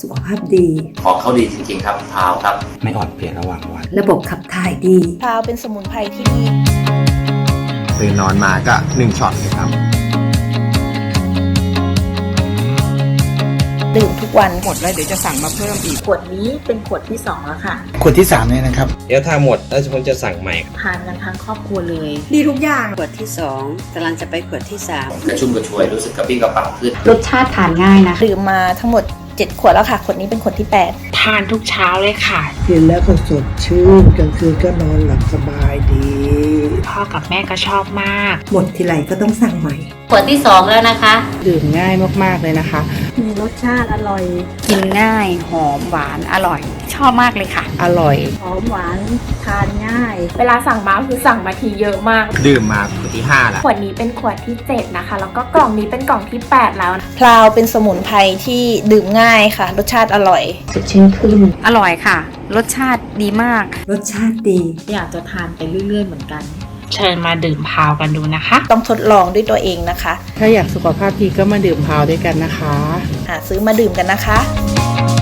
สุขภาพดี ของเขาดีจริงๆครับพราวครับ ไม่อ่อนเพลียระหว่างวัน ระบบขับถ่ายดีพราวเป็นสมุนไพรที่ดีตื่นนอนมาก็หนึ่งช็อตเลยครับดื่มทุกวันหมดแล้วเดี๋ยวจะสั่งมาเพิ่มอีก ขวดนี้เป็นขวดที่2แล้วค่ะ ขวดที่3เนี่ยนะครับ เดี๋ยวถ้าหมดแล้วผมจะสั่งใหม่ทานกันทั้งครอบครัวเลย ดีทุกอย่าง ขวดที่2กำลังจะไปขวดที่3กระชุ่มกระชวยรู้สึกกระปรี้กระเป๋าขึ้น รสชาติทานง่ายนะ ดื่มมาทั้งหมด 7 ขวดแล้วค่ะ ขวดนี้เป็นขวดที่ 8 ทานทุกเช้าเลยค่ะ กินแล้วก็สดชื่นกลางคืนก็นอนหลับสบายดี พ่อกับแม่ก็ชอบมาก หมดทีไรก็ต้องสั่งใหม่ ขวดที่ 2 แล้วนะคะ ดื่มง่ายมากๆเลยนะคะ มีรสชาติอร่อย กินง่ายหอมหวานอร่อย ชอบมากเลยค่ะ อร่อย หอมหวานทานง่าย เวลาสั่งมาคือสั่งมาทีเยอะมาก ดื่มมาขวดที่5แล้วขวดนี้เป็นขวดที่ 7 นะคะ แล้วก็กล่องนี้เป็นกล่องที่ 8 แล้วพราวเป็นสมุนไพรที่ดื่มง่ายค่ะ รสชาติอร่อยสดชื่นขึ้น อร่อยค่ะ รสชาติดีมาก รสชาติดี อยากจะทานไปเรื่อย ๆ เหมือนกัน เชิญมาดื่มพาวกันดูนะคะ ต้องทดลองด้วยตัวเองนะคะ ถ้าอยากสุขภาพดีก็มาดื่มพาวด้วยกันนะคะ หาซื้อมาดื่มกันนะคะ